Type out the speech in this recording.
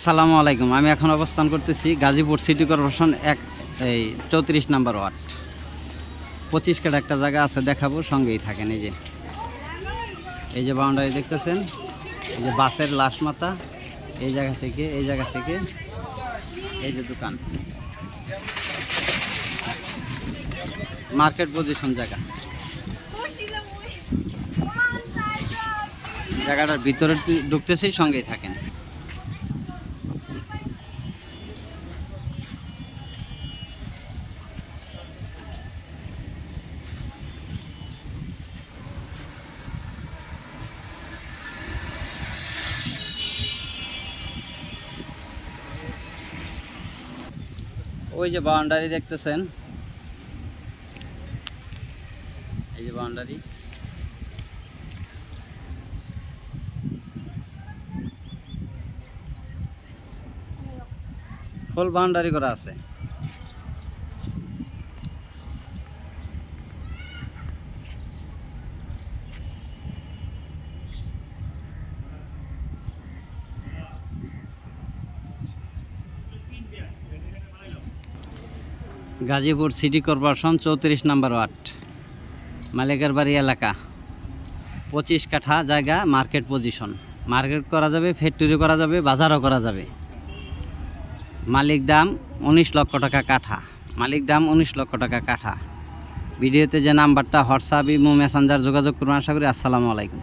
আসসালামু আলাইকুম। আমি এখন অবস্থান করতেছি গাজীপুর সিটি কর্পোরেশন এক, এই চৌত্রিশ নাম্বার ওয়ার্ড। পঁচিশ কাটা একটা জায়গা আছে, দেখাবো, সঙ্গেই থাকেন, এই যে। এই যে বাউন্ডারি দেখতেছেন? এই যে বাসের লাশ মাথা, এই জায়গা থেকে, এই জায়গা থেকে, এই যে দোকান। মার্কেট পজিশন জায়গা। জায়গাটার ভিতরে ঢুকতেছি সঙ্গেই থাকেন। ওই যে বাউন্ডারি দেখতেছেন। এই যে বাউন্ডারি। ফুল বাউন্ডারি করা আছে। গাজীপুর সিটি কর্পোরেশন চৌত্রিশ নম্বর ওয়ার্ড মালিকের বাড়ি এলাকা। পঁচিশ কাঠা জায়গা, মার্কেট পজিশন। মার্কেট করা যাবে, ফ্যাক্টরি করা যাবে, বাজারও করা যাবে। মালিক দাম উনিশ লক্ষ টাকা কাঠা। মালিক দাম উনিশ লক্ষ টাকা কাঠা। ভিডিওতে যে নাম্বারটা, হোয়াটসঅ্যাপ, ইমো, মেসেঞ্জার যোগাযোগ করুন, আশা করি। আসসালামু আলাইকুম।